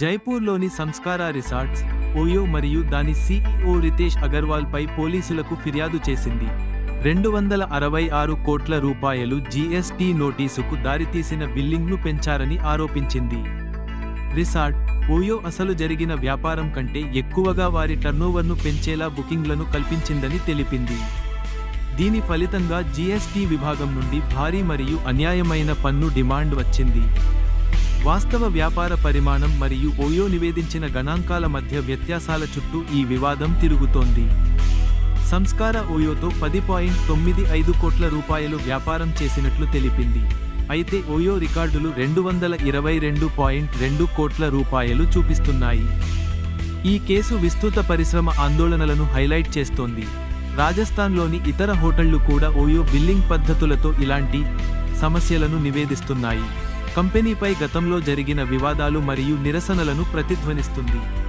జైపూర్లోని సంస్కార resorts OYO మరియు దాని CEO Riteish అగర్వాల్పై పోలీసులకు ఫిర్యాదు చేసింది. రెండు వందల అరవై ఆరు కోట్ల రూపాయలు జీఎస్టీ నోటీసుకు దారితీసిన బిల్లింగ్ను పెంచారని ఆరోపించింది. రిసార్ట్ ఓయో అసలు జరిగిన వ్యాపారం కంటే ఎక్కువగా వారి టర్నోవర్ను పెంచేలా బుకింగ్లను కల్పించిందని తెలిపింది. దీని ఫలితంగా జీఎస్టీ విభాగం నుండి భారీ మరియు అన్యాయమైన పన్ను డిమాండ్ వచ్చింది. వాస్తవ వ్యాపార పరిమాణం మరియు ఓయో నివేదించిన గణాంకాల మధ్య వ్యత్యాసాల చుట్టూ ఈ వివాదం తిరుగుతోంది. సంస్కార ఓయోతో పది పాయింట్ తొమ్మిది ఐదు కోట్ల రూపాయలు వ్యాపారం చేసినట్లు తెలిపింది. అయితే ఓయో రికార్డులు రెండు వందల ఇరవై రెండు పాయింట్ రెండు కోట్ల రూపాయలు చూపిస్తున్నాయి. ఈ కేసు విస్తృత పరిశ్రమ ఆందోళనలను హైలైట్ చేస్తోంది. రాజస్థాన్లోని ఇతర హోటళ్ళు కూడా ఓయో బిల్లింగ్ పద్ధతులతో ఇలాంటి సమస్యలను నివేదిస్తున్నాయి. కంపెనీపై గతంలో జరిగిన వివాదాలు మరియు నిరసనలను ప్రతిధ్వనిస్తుంది.